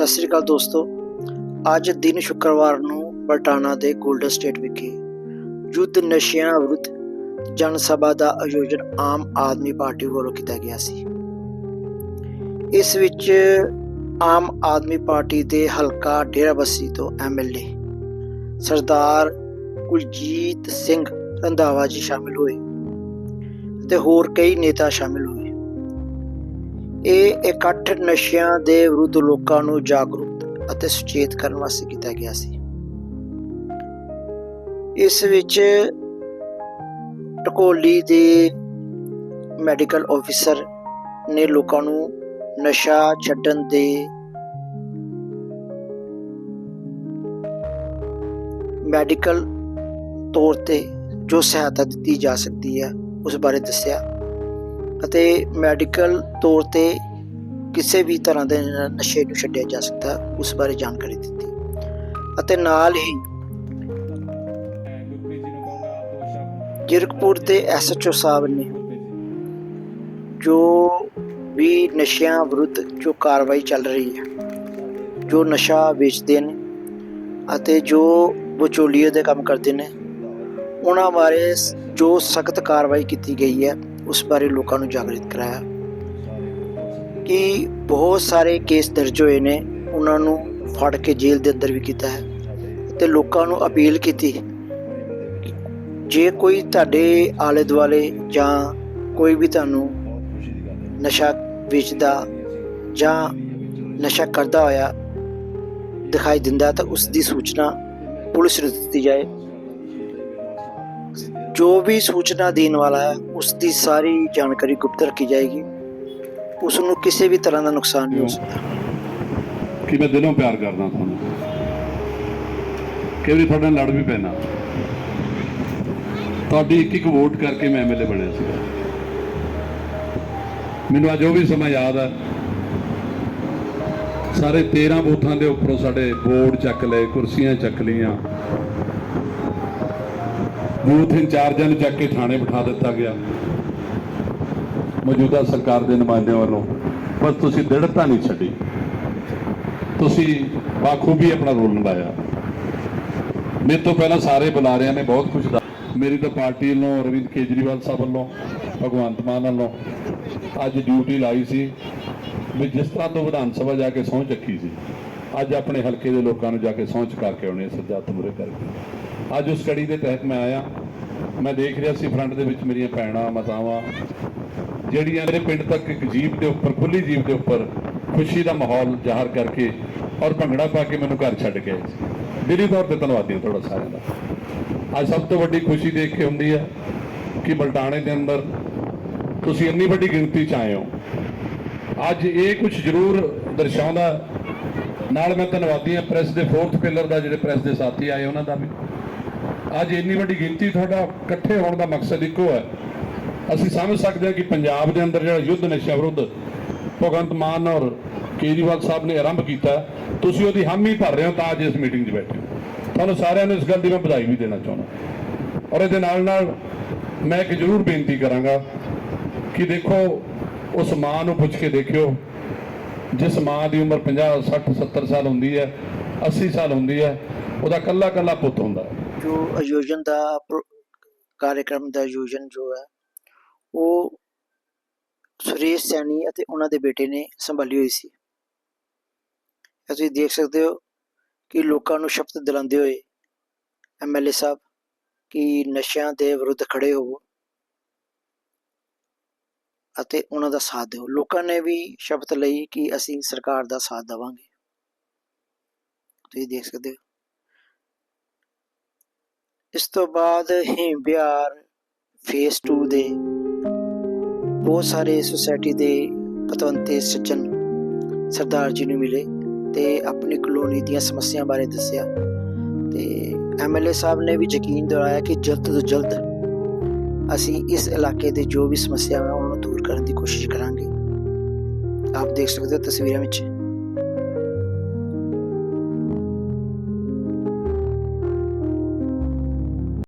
ਸਤਿ ਸ੍ਰੀ ਅਕਾਲ ਦੋਸਤੋ। ਅੱਜ ਦਿਨ ਸ਼ੁੱਕਰਵਾਰ ਨੂੰ ਬਲਟਾਣਾ ਦੇ 골ਡਨ ਸਟੇਟ ਵਿਖੇ ਯੁੱਧ ਨਸ਼ਿਆਂ ਵਿਰੁੱਧ ਜਨ ਸਭਾ ਦਾ ਆਯੋਜਨ ਆਮ ਆਦਮੀ ਪਾਰਟੀ ਵੱਲੋਂ ਕੀਤਾ ਗਿਆ ਸੀ। ਇਸ ਵਿੱਚ ਆਮ ਆਦਮੀ ਪਾਰਟੀ ਦੇ ਹਲਕਾ ਡੇਰਾਬੱਸੀ ਤੋਂ ਐਮਐਲਏ ਸਰਦਾਰ ਕੁਲਜੀਤ ਸਿੰਘ ਰੰਧਾਵਾ ਜੀ ਸ਼ਾਮਿਲ ਹੋਏ ਤੇ ਹੋਰ ਕਈ ਨੇਤਾ ਸ਼ਾਮਿਲ ਹੋਏ। ਇਹ ਇਕੱਠ ਨਸ਼ਿਆਂ ਦੇ ਵਿਰੁੱਧ ਲੋਕਾਂ ਨੂੰ ਜਾਗਰੂਕ ਅਤੇ ਸੁਚੇਤ ਕਰਨ ਵਾਸਤੇ ਕੀਤਾ ਗਿਆ ਸੀ। ਇਸ ਵਿੱਚ ਟਕੋਲੀ ਦੇ ਮੈਡੀਕਲ ਆਫੀਸਰ ਨੇ ਲੋਕਾਂ ਨੂੰ ਨਸ਼ਾ ਛੱਡਣ ਦੇ ਮੈਡੀਕਲ ਤੌਰ ਤੇ ਜੋ ਸਹਾਇਤਾ ਦਿੱਤੀ ਜਾ ਸਕਦੀ ਹੈ, ਉਸ ਬਾਰੇ ਦੱਸਿਆ। ਅਤੇ ਮੈਡੀਕਲ ਤੌਰ ਤੇ ਕਿਸੇ ਵੀ ਤਰ੍ਹਾਂ ਦੇ ਨਸ਼ੇ ਨੂੰ ਛੱਡਿਆ ਜਾ ਸਕਦਾ, ਉਸ ਬਾਰੇ ਜਾਣਕਾਰੀ ਦਿੱਤੀ। ਅਤੇ ਨਾਲ ਹੀ ਜਿਰਕਪੁਰ ਦੇ ਐਸਐਚਓ ਸਾਹਿਬ ਨੇ ਜੋ ਵੀ ਨਸ਼ਿਆਂ ਵਿਰੁੱਧ ਜੋ ਕਾਰਵਾਈ ਚੱਲ ਰਹੀ ਹੈ, ਜੋ ਨਸ਼ਾ ਵੇਚਦੇ ਨੇ ਅਤੇ ਜੋ ਵਿਚੋਲੀਏ ਦੇ ਕੰਮ ਕਰਦੇ ਨੇ, ਉਹਨਾਂ ਬਾਰੇ ਜੋ ਸਖਤ ਕਾਰਵਾਈ ਕੀਤੀ ਗਈ ਹੈ ਉਸ ਬਾਰੇ ਲੋਕਾਂ ਨੂੰ ਜਾਗਰਿਤ ਕਰਾਇਆ ਕਿ ਬਹੁਤ ਸਾਰੇ ਕੇਸ ਦਰਜ ਹੋਏ ਨੇ, ਉਹਨਾਂ ਨੂੰ ਫੜ ਕੇ ਜੇਲ੍ਹ ਦੇ ਅੰਦਰ ਵੀ ਕੀਤਾ ਹੈ ਤੇ ਲੋਕਾਂ ਨੂੰ ਅਪੀਲ ਕੀਤੀ ਜੇ ਕੋਈ ਤੁਹਾਡੇ ਆਲੇ ਦੁਆਲੇ ਜਾਂ ਕੋਈ ਵੀ ਤੁਹਾਨੂੰ ਨਸ਼ਾ ਵੇਚਦਾ ਜਾਂ ਨਸ਼ਾ ਕਰਦਾ ਹੋਇਆ ਦਿਖਾਈ ਦਿੰਦਾ ਤਾਂ ਉਸ ਦੀ ਸੂਚਨਾ ਪੁਲਿਸ ਨੂੰ ਦਿੱਤੀ ਜਾਏ। ਜੋ ਵੀ ਸੂਚਨਾ ਦੇਣ ਵਾਲਾ ਹੈ ਉਸ ਦੀ ਸਾਰੀ ਜਾਣਕਾਰੀ ਗੁਪਤ ਰੱਖੀ ਜਾਏਗੀ। ਉਸ ਨੂੰ ਕਿਸੇ ਵੀ ਤਰ੍ਹਾਂ ਦਾ ਨੁਕਸਾਨ ਨਹੀਂ ਹੋ ਸਕਦਾ। ਕਿ ਮੈਂ ਦਿਲੋਂ ਪਿਆਰ ਕਰਦਾ ਤੁਹਾਨੂੰ। ਕਈ ਵਾਰੀ ਤੁਹਾਡੇ ਨਾਲ ਲੜ ਵੀ ਪੈਣਾ ਤੁਹਾਡੀ ਇੱਕ ਇੱਕ ਵੋਟ ਕਰਕੇ ਮੈਂ ਐਮਐਲਏ ਬਣਿਆ ਸੀ ਮੈਨੂੰ ਅੱਜ ਉਹ ਵੀ ਸਮਾਂ ਯਾਦ ਹੈ ਸਾਰੇ 13 ਬੂਥਾਂ ਦੇ ਉੱਪਰੋਂ ਸਾਡੇ ਬੋਰਡ ਚੱਕ ਲਏ ਕੁਰਸੀਆਂ ਚੱਕ ਲਈਆਂ। ਬੂਥ ਇੰਚਾਰਜਾਂ ਨੂੰ ਚੱਕ ਕੇ ਥਾਣੇ ਬਿਠਾ ਦਿੱਤਾ ਗਿਆ। ਮੌਜੂਦਾ ਸਰਕਾਰ ਦੇ ਨੁਮਾਇੰਦਿਆਂ ਵੱਲੋਂ। ਪਰ ਤੁਸੀਂ ਦ੍ਰਿੜਤਾ ਨਹੀਂ ਛੱਡੀ। ਤੁਸੀਂ ਬਾਖੂਬੀ ਆਪਣਾ ਰੋਲ ਨਿਭਾਇਆ। ਮੇਰੇ ਤੋਂ ਪਹਿਲਾਂ ਸਾਰੇ ਬੁਲਾਰਿਆਂ ਨੇ ਬਹੁਤ ਕੁਝ ਮੇਰੀ ਤਾਂ ਪਾਰਟੀ ਵੱਲੋਂ, ਅਰਵਿੰਦ ਕੇਜਰੀਵਾਲ ਸਾਹਿਬ ਵੱਲੋਂ, ਭਗਵੰਤ ਮਾਨ ਵੱਲੋਂ ਅੱਜ ਡਿਊਟੀ ਲਾਈ ਸੀ। ਵੀ ਜਿਸ ਤਰ੍ਹਾਂ ਤੋਂ ਵਿਧਾਨ ਸਭਾ ਜਾ ਕੇ ਸਹੁੰ ਚੱਕੀ ਸੀ, ਅੱਜ ਆਪਣੇ ਹਲਕੇ ਦੇ ਲੋਕਾਂ ਨੂੰ ਜਾ ਕੇ ਸਹੁੰ ਚੁਕਾ ਕੇ ਆਉਣੇ ਸੱਜਾ ਤੁਮਰੇ ਕਰਕੇ। ਅੱਜ ਉਸ ਕੜੀ ਦੇ ਤਹਿਤ ਮੈਂ ਆਇਆ। ਮੈਂ ਦੇਖ ਰਿਹਾ ਸੀ ਫਰੰਟ ਦੇ ਵਿੱਚ ਮੇਰੀਆਂ ਭੈਣਾਂ, ਮਾਤਾਵਾਂ, ਜਿਹੜੀਆਂ ਮੇਰੇ ਪਿੰਡ ਤੱਕ ਇੱਕ ਜੀਪ ਦੇ ਉੱਪਰ ਖੁੱਲੀ ਜੀਪ ਦੇ ਉੱਪਰ ਖੁਸ਼ੀ ਦਾ ਮਾਹੌਲ ਜ਼ਾਹਰ ਕਰਕੇ ਔਰ ਭੰਗੜਾ ਪਾ ਕੇ ਮੈਨੂੰ ਘਰ ਛੱਡ ਗਏ। ਸੀ ਦਿਲੀ ਤੌਰ ਤੇ ਧੰਨਵਾਦੀ ਹਾਂ ਤੁਹਾਡਾ ਸਾਰਿਆਂ ਦਾ। ਅੱਜ ਸਭ ਤੋਂ ਵੱਡੀ ਖੁਸ਼ੀ ਦੇਖ ਕੇ ਹੁੰਦੀ ਹੈ ਕਿ ਬਲਟਾਣੇ ਦੇ ਅੰਦਰ ਤੁਸੀਂ ਇੰਨੀ ਵੱਡੀ ਗਿਣਤੀ ਚ ਆਏ ਹੋ। ਅੱਜ ਇਹ ਕੁਝ ਜ਼ਰੂਰ ਦਰਸਾਉਂਦਾ, ਨਾਲ ਮੈਂ ਧੰਨਵਾਦੀ ਹਾਂ ਪ੍ਰੈਸ ਦੇ ਫੋਰਥ ਪਿਲਰ ਦਾ, ਜਿਹੜੇ ਪ੍ਰੈਸ ਦੇ ਸਾਥੀ ਆਏ ਉਹਨਾਂ ਦਾ ਵੀ। ਅੱਜ ਇੰਨੀ ਵੱਡੀ ਗਿਣਤੀ ਤੁਹਾਡਾ ਇਕੱਠੇ ਹੋਣ ਦਾ ਮਕਸਦ ਇੱਕੋ ਹੈ। ਅਸੀਂ ਸਮਝ ਸਕਦੇ ਹਾਂ ਕਿ ਪੰਜਾਬ ਦੇ ਅੰਦਰ ਜਿਹੜਾ ਯੁੱਧ ਨਸ਼ਾ ਵਿਰੁੱਧ ਭਗਵੰਤ ਮਾਨ ਔਰ ਕੇਜਰੀਵਾਲ ਸਾਹਿਬ ਨੇ ਆਰੰਭ ਕੀਤਾ, ਤੁਸੀਂ ਉਹਦੀ ਹਾਮੀ ਭਰ ਰਹੇ ਹੋ ਤਾਂ ਅੱਜ ਇਸ ਮੀਟਿੰਗ 'ਚ ਬੈਠੇ ਹੋ। ਤੁਹਾਨੂੰ ਸਾਰਿਆਂ ਨੂੰ ਇਸ ਗੱਲ ਦੀ ਮੈਂ ਵਧਾਈ ਵੀ ਦੇਣਾ ਚਾਹੁੰਦਾ। ਔਰ ਇਹਦੇ ਨਾਲ ਨਾਲ ਮੈਂ ਇੱਕ ਜ਼ਰੂਰ ਬੇਨਤੀ ਕਰਾਂਗਾ ਕਿ ਦੇਖੋ, ਉਸ ਮਾਂ ਨੂੰ ਪੁੱਛ ਕੇ ਦੇਖਿਓ। ਜਿਸ ਮਾਂ ਦੀ ਉਮਰ 50 60 70 ਸਾਲ ਹੁੰਦੀ ਹੈ 80 ਸਾਲ ਹੁੰਦੀ ਹੈ, ਉਹਦਾ ਕੱਲਾ ਕੱਲਾ ਪੁੱਤ ਹੁੰਦਾ ਹੈ। ਜੋ ਆਯੋਜਨ ਦਾ ਪ੍ਰੋ- ਕਾਰਿਆਕਰਮ ਦਾ ਆਯੋਜਨ ਜੋ ਹੈ, ਉਹ ਸੁਰੇਸ਼ ਸੈਣੀ ਅਤੇ ਉਹਨਾਂ ਦੇ ਬੇਟੇ ਨੇ ਸੰਭਾਲੀ ਹੋਈ ਸੀ। ਤੁਸੀਂ ਦੇਖ ਸਕਦੇ ਹੋ ਕਿ ਲੋਕਾਂ ਨੂੰ ਸ਼ਪਥ ਦਿਲਾਉਂਦੇ ਹੋਏ ਐਮਐਲਏ ਸਾਹਿਬ ਕਿ ਨਸ਼ਿਆਂ ਦੇ ਵਿਰੁੱਧ ਖੜੇ ਹੋਵੋ ਅਤੇ ਉਹਨਾਂ ਦਾ ਸਾਥ ਦਿਓ। ਲੋਕਾਂ ਨੇ ਵੀ ਸ਼ਬਦ ਲਈ ਕਿ ਅਸੀਂ ਸਰਕਾਰ ਦਾ ਸਾਥ ਦੇਵਾਂਗੇ। ਤੁਸੀਂ ਦੇਖ ਸਕਦੇ ਹੋ। ਇਸ ਤੋਂ ਬਾਅਦ ਹੀ ਬਿਹਾਰ ਫੇਸ 2 ਦੇ ਬਹੁਤ ਸਾਰੇ ਸੁਸਾਇਟੀ ਦੇ ਪਤਵੰਤੇ ਸੱਜਣ ਸਰਦਾਰ ਜੀ ਨੂੰ ਮਿਲੇ ਤੇ ਆਪਣੀ ਕਲੋਨੀ ਦੀਆਂ ਸਮੱਸਿਆ ਬਾਰੇ ਦੱਸਿਆ ਤੇ ਐਮਐਲਏ ਸਾਹਿਬ ਨੇ ਵੀ ਯਕੀਨ ਦਿਵਾਇਆ ਕਿ ਜਲਦ ਤੋਂ ਜਲਦ ਅਸੀਂ ਇਸ ਇਲਾਕੇ ਦੇ ਜੋ ਵੀ ਸਮੱਸਿਆਵਾਂ ਉਹਨਾਂ ਨੂੰ ਦੂਰ ਕਰਨ ਦੀ ਕੋਸ਼ਿਸ਼ ਕਰਾਂਗੇ। ਆਪ ਦੇਖ ਸਕਦੇ ਹੋ ਤਸਵੀਰਾਂ ਵਿੱਚ।